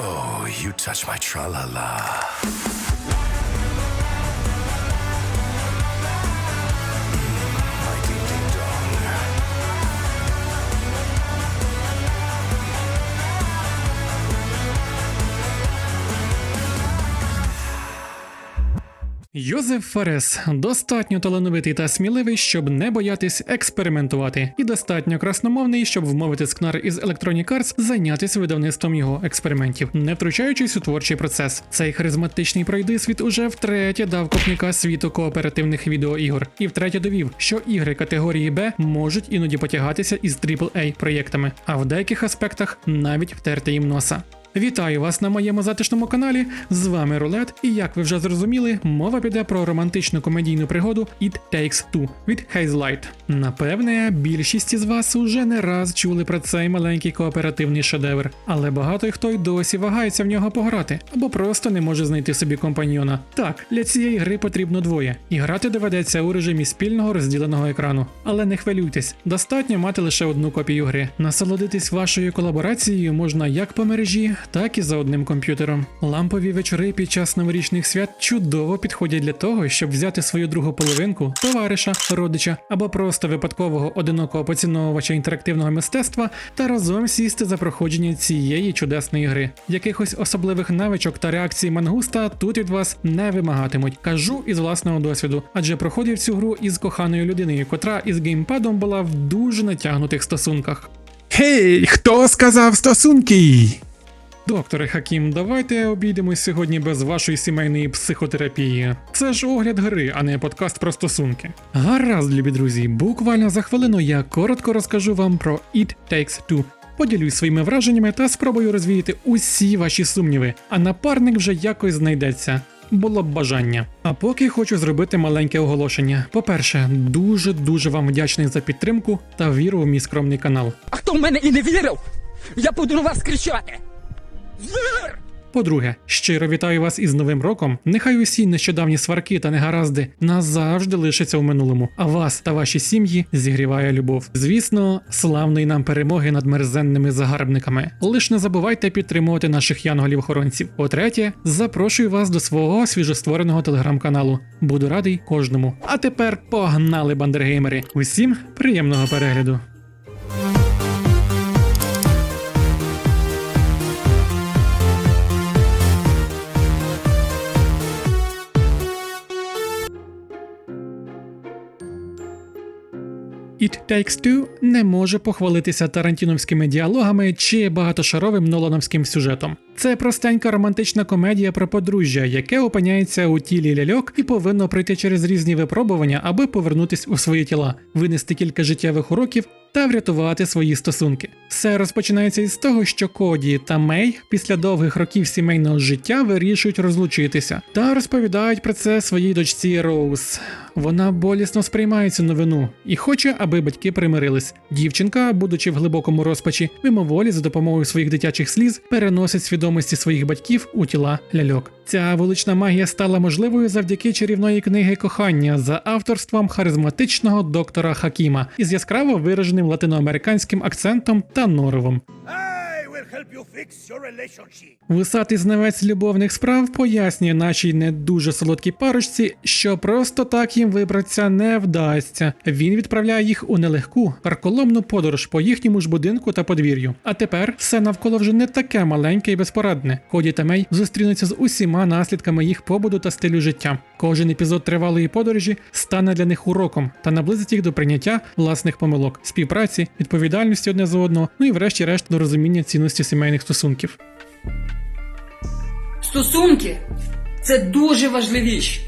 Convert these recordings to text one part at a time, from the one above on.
Oh, you touch my tra la la. Йозеф Фарес достатньо талановитий та сміливий, щоб не боятись експериментувати, і достатньо красномовний, щоб вмовити скнар із Electronic Arts зайнятися видавництвом його експериментів, не втручаючись у творчий процес. Цей харизматичний пройдисвіт уже втретє дав копніка світу кооперативних відеоігор, і втретє довів, що ігри категорії Б можуть іноді потягатися із AAA проєктами, а в деяких аспектах навіть втерти їм носа. Вітаю вас на моєму затишному каналі. З вами Рулет, і як ви вже зрозуміли, мова піде про романтичну комедійну пригоду It Takes Two від Hazelight. Напевне, більшість із вас уже не раз чули про цей маленький кооперативний шедевр, але багато хто й досі вагається в нього пограти або просто не може знайти собі компаньйона. Так, для цієї гри потрібно двоє, і грати доведеться у режимі спільного розділеного екрану. Але не хвилюйтесь, достатньо мати лише одну копію гри. Насолодитись вашою колаборацією можна як по мережі, так і за одним комп'ютером. Лампові вечори під час новорічних свят чудово підходять для того, щоб взяти свою другу половинку, товариша, родича або просто випадкового одинокого поціновувача інтерактивного мистецтва та разом сісти за проходження цієї чудесної гри. Якихось особливих навичок та реакцій мангуста тут від вас не вимагатимуть. Кажу із власного досвіду, адже проходив цю гру із коханою людиною, котра із геймпадом була в дуже натягнутих стосунках. Гей, хто сказав стосунки? Докторе Хакім, давайте обійдемось сьогодні без вашої сімейної психотерапії. Це ж огляд гри, а не подкаст про стосунки. Гаразд, любі друзі, буквально за хвилину я коротко розкажу вам про It Takes Two. Поділюсь своїми враженнями та спробую розвіяти усі ваші сумніви, а напарник вже якось знайдеться. Було б бажання. А поки хочу зробити маленьке оголошення. По-перше, дуже дуже вам вдячний за підтримку та віру в мій скромний канал. А хто в мене і не вірив, я буду на вас кричати. По-друге, щиро вітаю вас із Новим роком. Нехай усі нещодавні сварки та негаразди назавжди лишаться в минулому, а вас та ваші сім'ї зігріває любов. Звісно, славної нам перемоги над мерзенними загарбниками. Лиш не забувайте підтримувати наших янголів-охоронців. По-третє, запрошую вас до свого свіжоствореного телеграм-каналу. Буду радий кожному. А тепер погнали, бандергеймери! Усім приємного перегляду! It Takes Two не може похвалитися тарантіновськими діалогами чи багатошаровим нолановським сюжетом. Це простенька романтична комедія про подружжя, яке опиняється у тілі ляльок і повинно пройти через різні випробування, аби повернутись у свої тіла, винести кілька життєвих уроків та врятувати свої стосунки. Все розпочинається із того, що Коді та Мей після довгих років сімейного життя вирішують розлучитися та розповідають про це своїй дочці Роуз. Вона болісно сприймає цю новину і хоче, аби батьки примирились. Дівчинка, будучи в глибокому розпачі, мимоволі за допомогою своїх дитячих сліз переносить свідомості своїх батьків у тіла ляльок. Ця велична магія стала можливою завдяки чарівної книги кохання за авторством харизматичного доктора Хакіма із яскраво вираженим латиноамериканським акцентом та норовом. Висатий знавець любовних справ пояснює нашій не дуже солодкій парочці, що просто так їм вибратися не вдасться. Він відправляє їх у нелегку карколомну подорож по їхньому ж будинку та подвір'ю. А тепер все навколо вже не таке маленьке і безпорадне. Коді та Мей зустрінуться з усіма наслідками їх побуду та стилю життя. Кожен епізод тривалої подорожі стане для них уроком та наблизить їх до прийняття власних помилок, співпраці, відповідальності одне за одного, ну і врешті-решт до розуміння цінності сімейних стосунків. Стосунки це дуже важливіше.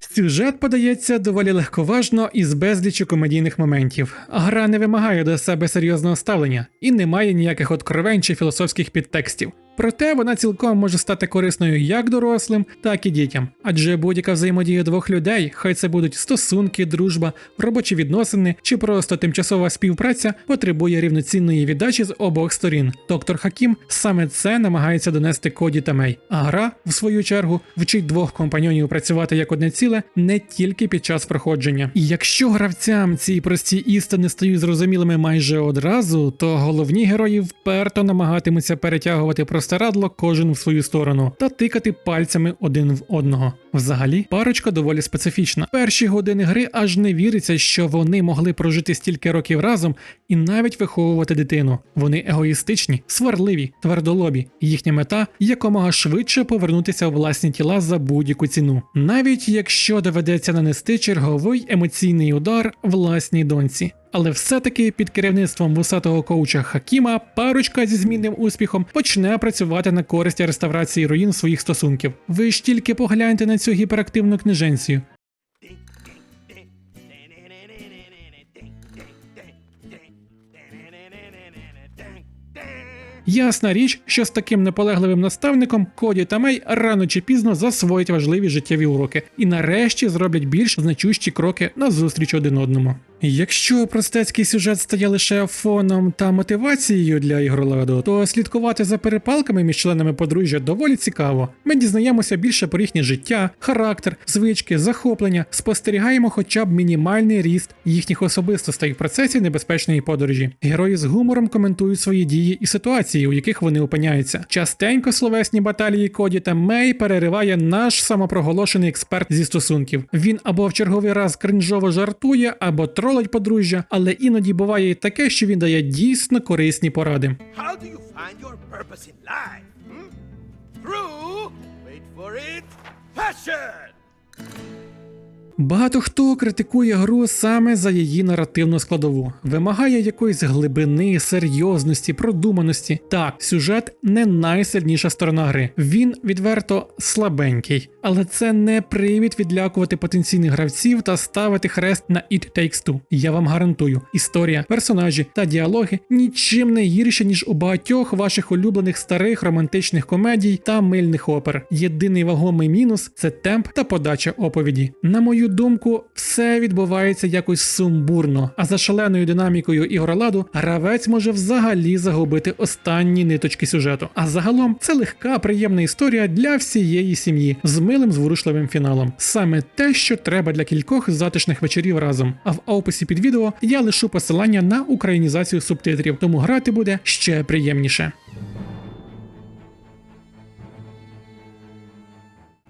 Сюжет подається доволі легковажно і з безліччю комедійних моментів. Гра не вимагає до себе серйозного ставлення і не має ніяких откровень чи філософських підтекстів. Проте вона цілком може стати корисною як дорослим, так і дітям. Адже будь-яка взаємодія двох людей, хай це будуть стосунки, дружба, робочі відносини чи просто тимчасова співпраця, потребує рівноцінної віддачі з обох сторін. Доктор Хакім саме це намагається донести Коді та Мей. А гра, в свою чергу, вчить двох компаньонів працювати як одне ціле не тільки під час проходження. І якщо гравцям ці прості істини стають зрозумілими майже одразу, то головні герої вперто намагатимуться перетягувати просту простирадло кожен в свою сторону та тикати пальцями один в одного. Взагалі, парочка доволі специфічна. Перші години гри аж не віриться, що вони могли прожити стільки років разом і навіть виховувати дитину. Вони егоїстичні, сварливі, твердолобі. Їхня мета якомога швидше повернутися у власні тіла за будь-яку ціну, навіть якщо доведеться нанести черговий емоційний удар власній доньці. Але все-таки під керівництвом вусатого коуча Хакіма парочка зі змінним успіхом почне працювати на користь реставрації руїн своїх стосунків. Ви ж тільки погляньте на цю гіперактивну книженцію. Ясна річ, що з таким наполегливим наставником Коді та Мей рано чи пізно засвоять важливі життєві уроки і нарешті зроблять більш значущі кроки назустріч один одному. Якщо простецький сюжет стає лише фоном та мотивацією для ігроладу, то слідкувати за перепалками між членами подружжя доволі цікаво. Ми дізнаємося більше про їхнє життя, характер, звички, захоплення, спостерігаємо хоча б мінімальний ріст їхніх особистостей в процесі небезпечної подорожі. Герої з гумором коментують свої дії і ситуації, у яких вони опиняються. Частенько словесні баталії Коді та Мей перериває наш самопроголошений експерт зі стосунків. Він або в черговий раз кринжово жартує, або тролить подружжя, але іноді буває і таке, що він дає дійсно корисні поради. How do you find your purpose in life? Hmm? Through, wait for it, passion! Багато хто критикує гру саме за її наративну складову, вимагає якоїсь глибини, серйозності, продуманості. Так, сюжет не найсильніша сторона гри. Він відверто слабенький, але це не привід відлякувати потенційних гравців та ставити хрест на It Takes Two. Я вам гарантую, історія, персонажі та діалоги нічим не гірші, ніж у багатьох ваших улюблених старих романтичних комедій та мильних опер. Єдиний вагомий мінус це темп та подача оповіді. На мою думку, все відбувається якось сумбурно, а за шаленою динамікою ігроладу гравець може взагалі загубити останні ниточки сюжету. А загалом це легка, приємна історія для всієї сім'ї з милим зворушливим фіналом. Саме те, що треба для кількох затишних вечорів разом. А в описі під відео я лишу посилання на українізацію субтитрів, тому грати буде ще приємніше.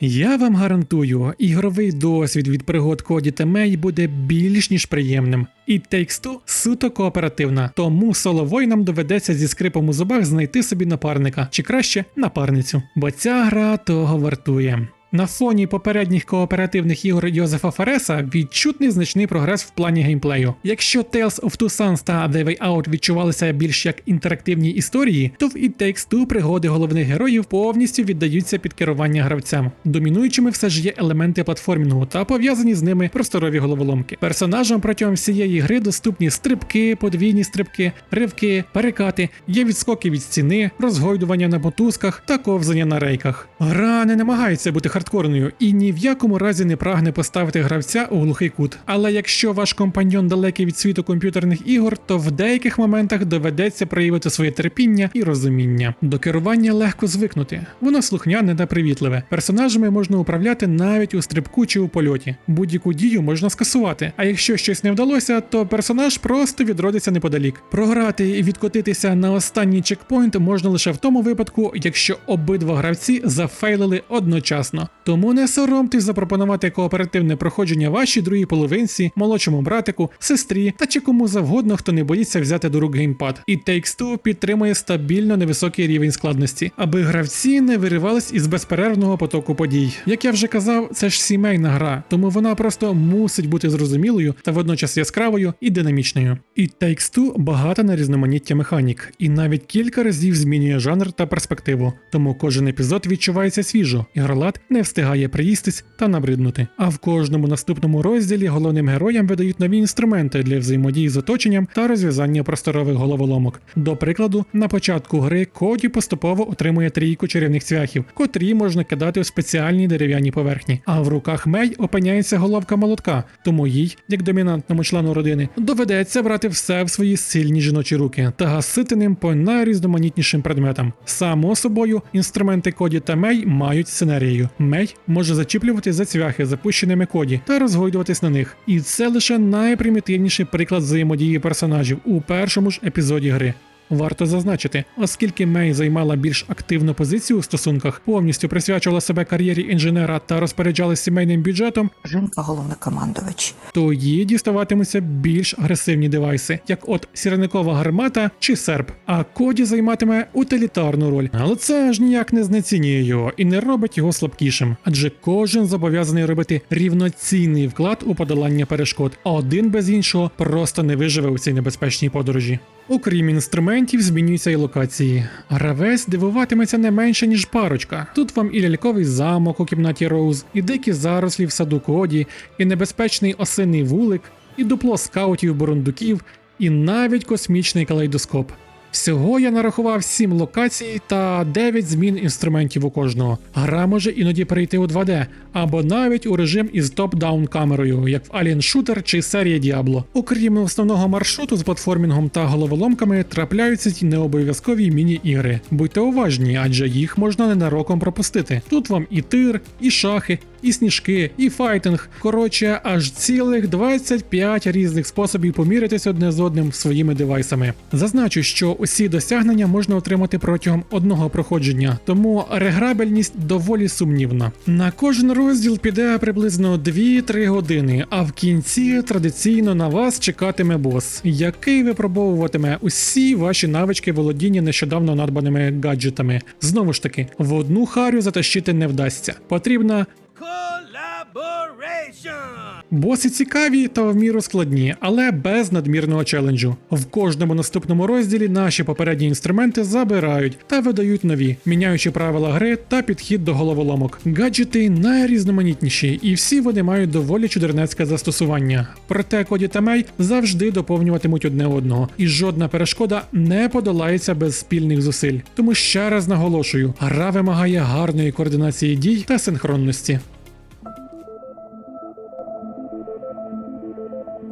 Я вам гарантую, ігровий досвід від пригод Коді та Мей буде більш ніж приємним. І Takes Two суто кооперативна, тому соловой нам доведеться зі скрипом у зубах знайти собі напарника, чи краще напарницю. Бо ця гра того вартує. На фоні попередніх кооперативних ігор Йозефа Фареса відчутний значний прогрес в плані геймплею. Якщо Tales of Two Sons та The Way Out відчувалися більш як інтерактивні історії, то в It Takes Two пригоди головних героїв повністю віддаються під керування гравцям. Домінуючими все ж є елементи платформінгу та пов'язані з ними просторові головоломки. Персонажам протягом всієї гри доступні стрибки, подвійні стрибки, ривки, перекати, є відскоки від стіни, розгойдування на мотузках та ковзання на рейках. Гра не намагається бути хардкорною і ні в якому разі не прагне поставити гравця у глухий кут. Але якщо ваш компаньон далекий від світу комп'ютерних ігор, то в деяких моментах доведеться проявити своє терпіння і розуміння. До керування легко звикнути, воно слухняне та привітливе. Персонажами можна управляти навіть у стрибку чи у польоті. Будь-яку дію можна скасувати. А якщо щось не вдалося, то персонаж просто відродиться неподалік. Програти і відкотитися на останній чекпоінт можна лише в тому випадку, якщо обидва гравці зафейлили одночасно. Тому не соромтесь запропонувати кооперативне проходження вашій другій половинці, молодшому братику, сестрі та чи кому завгодно, хто не боїться взяти до рук геймпад. І Takes Two підтримує стабільно невисокий рівень складності, аби гравці не виривались із безперервного потоку подій. Як я вже казав, це ж сімейна гра, тому вона просто мусить бути зрозумілою та водночас яскравою і динамічною. І Takes Two багата на різноманіття механік, і навіть кілька разів змінює жанр та перспективу. Тому кожен епізод відчувається свіжо. Ігролад не встигає приїстись та набриднути. А в кожному наступному розділі головним героям видають нові інструменти для взаємодії з оточенням та розв'язання просторових головоломок. До прикладу, на початку гри Коді поступово отримує трійку чарівних цвяхів, котрі можна кидати у спеціальні дерев'яні поверхні. А в руках Мей опиняється головка молотка, тому їй, як домінантному члену родини, доведеться брати все в свої сильні жіночі руки та гасити ним по найрізноманітнішим предметам. Само собою, інструменти Коді та Мей мають сценарію. Мей може зачіплювати за цвяхи, запущеними коді, та розгойдуватись на них. І це лише найпримітивніший приклад взаємодії персонажів у першому ж епізоді гри. Варто зазначити, оскільки Мей займала більш активну позицію у стосунках, повністю присвячувала себе кар'єрі інженера та розпоряджалась сімейним бюджетом, Жінка головнокомандувач. то їй діставатимуться більш агресивні девайси, як от сірникова гармата чи серп. А коді займатиме утилітарну роль. Але це ж ніяк не знецінює його і не робить його слабкішим, адже кожен зобов'язаний робити рівноцінний вклад у подолання перешкод, а один без іншого просто не виживе у цій небезпечній подорожі. Окрім інструментів, змінюються і локації. Гравець дивуватиметься не менше, ніж парочка. Тут вам і ляльковий замок у кімнаті Роуз, і дикі зарослі в саду Коді, і небезпечний осиний вулик, і дупло скаутів бурундуків, і навіть космічний калейдоскоп. Всього я нарахував 7 локацій та 9 змін інструментів у кожного. Гра може іноді перейти у 2D, або навіть у режим із топ-даун камерою, як в Alien Shooter чи серії Diablo. Окрім основного маршруту з платформінгом та головоломками, трапляються й необов'язкові міні-ігри. Будьте уважні, адже їх можна ненароком пропустити. Тут вам і тир, і шахи, і сніжки, і файтинг. Коротше, аж цілих 25 різних способів помірятись одне з одним своїми девайсами. Зазначу, що усі досягнення можна отримати протягом одного проходження, тому реграбельність доволі сумнівна. На кожен розділ піде приблизно 2-3 години, а в кінці традиційно на вас чекатиме бос, який випробовуватиме усі ваші навички володіння нещодавно надбаними гаджетами. Знову ж таки, в одну харю затащити не вдасться. Потрібна Collaboration! Боси цікаві та в міру складні, але без надмірного челенджу. В кожному наступному розділі наші попередні інструменти забирають та видають нові, міняючи правила гри та підхід до головоломок. Гаджети найрізноманітніші, і всі вони мають доволі чудернецьке застосування. Проте коді та мей завжди доповнюватимуть одне одного, і жодна перешкода не подолається без спільних зусиль. Тому ще раз наголошую: гра вимагає гарної координації дій та синхронності.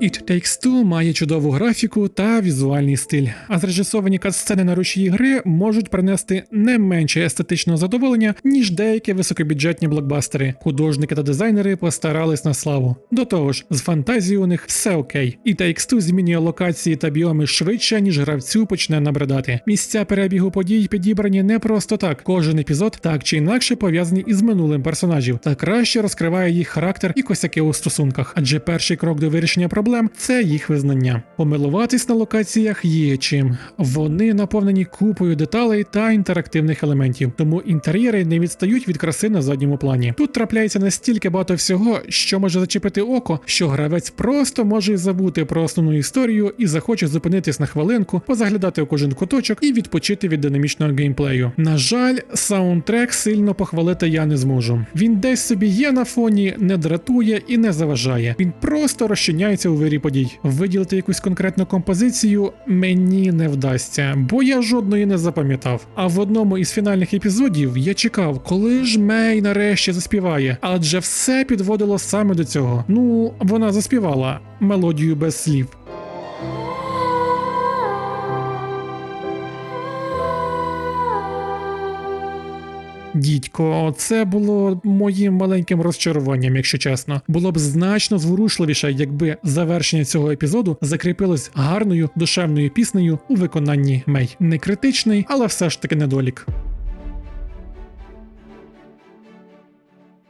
It Takes Two має чудову графіку та візуальний стиль, а зрежисовані катсцени на рушії гри можуть принести не менше естетичного задоволення, ніж деякі високобюджетні блокбастери. Художники та дизайнери постарались на славу. До того ж, з фантазією у них все окей. It Takes Two змінює локації та біоми швидше, ніж гравцю почне набридати. Місця перебігу подій підібрані не просто так. Кожен епізод так чи інакше пов'язаний із минулим персонажів та краще розкриває їх характер і косяки у стосунках, адже перший крок до вирішення проблем це їх визнання. Помилуватись на локаціях є чим. Вони наповнені купою деталей та інтерактивних елементів, тому інтер'єри не відстають від краси на задньому плані. Тут трапляється настільки багато всього, що може зачепити око, що гравець просто може забути про основну історію і захоче зупинитись на хвилинку, позаглядати у кожен куточок і відпочити від динамічного геймплею. На жаль, саундтрек сильно похвалити я не зможу. Він десь собі є на фоні, не дратує і не заважає. Він просто розчиняється у вирі подій. Виділити якусь конкретну композицію мені не вдасться, бо я жодної не запам'ятав. А в одному із фінальних епізодів я чекав, коли ж Мей нарешті заспіває, адже все підводило саме до цього. Ну, вона заспівала мелодію без слів. Дідько, це було моїм маленьким розчаруванням, якщо чесно. Було б значно зворушливіше, якби завершення цього епізоду закріпилось гарною душевною піснею у виконанні Мей. Не критичний, але все ж таки недолік.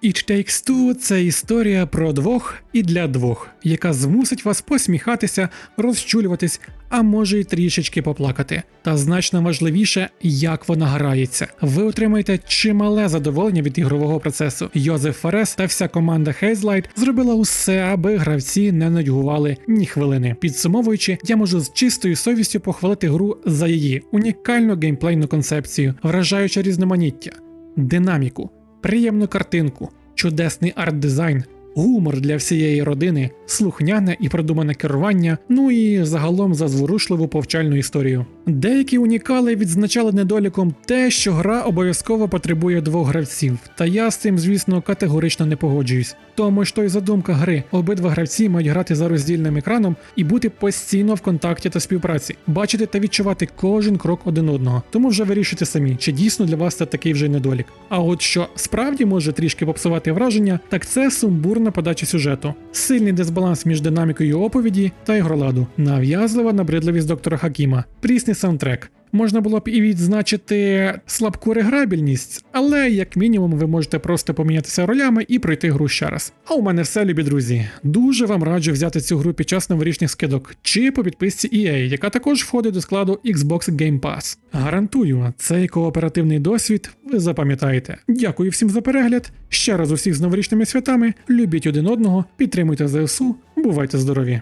It Takes Two – це історія про двох і для двох, яка змусить вас посміхатися, розчулюватись, а може й трішечки поплакати. Та значно важливіше, як вона грається. Ви отримаєте чимале задоволення від ігрового процесу. Йозеф Фарес та вся команда Hazelight зробила усе, аби гравці не нудьгували ні хвилини. Підсумовуючи, я можу з чистою совістю похвалити гру за її унікальну геймплейну концепцію, вражаюче різноманіття, динаміку, приємну картинку, чудесний арт-дизайн, гумор для всієї родини, слухняне і продумане керування, ну і загалом за зворушливу повчальну історію. Деякі унікали відзначали недоліком те, що гра обов'язково потребує двох гравців, та я з цим, звісно, категорично не погоджуюсь. Тому то й задумка гри. Обидва гравці мають грати за роздільним екраном і бути постійно в контакті та співпраці, бачити та відчувати кожен крок один одного. Тому вже вирішуйте самі, чи дійсно для вас це такий вже недолік. А от що справді може трішки попсувати враження, так це сумбурна подача сюжету, сильний дисбаланс між динамікою оповіді та ігроладу, нав'язлива набридливість доктора Хакіма, прісний саундтрек. Можна було б і відзначити слабку реграбільність, але як мінімум ви можете просто помінятися ролями і пройти гру ще раз. А у мене все, любі друзі. Дуже вам раджу взяти цю гру під час новорічних скидок чи по підписці EA, яка також входить до складу Xbox Game Pass. Гарантую, цей кооперативний досвід ви запам'ятаєте. Дякую всім за перегляд. Ще раз усіх з новорічними святами. Любіть один одного, підтримуйте ЗСУ, бувайте здорові!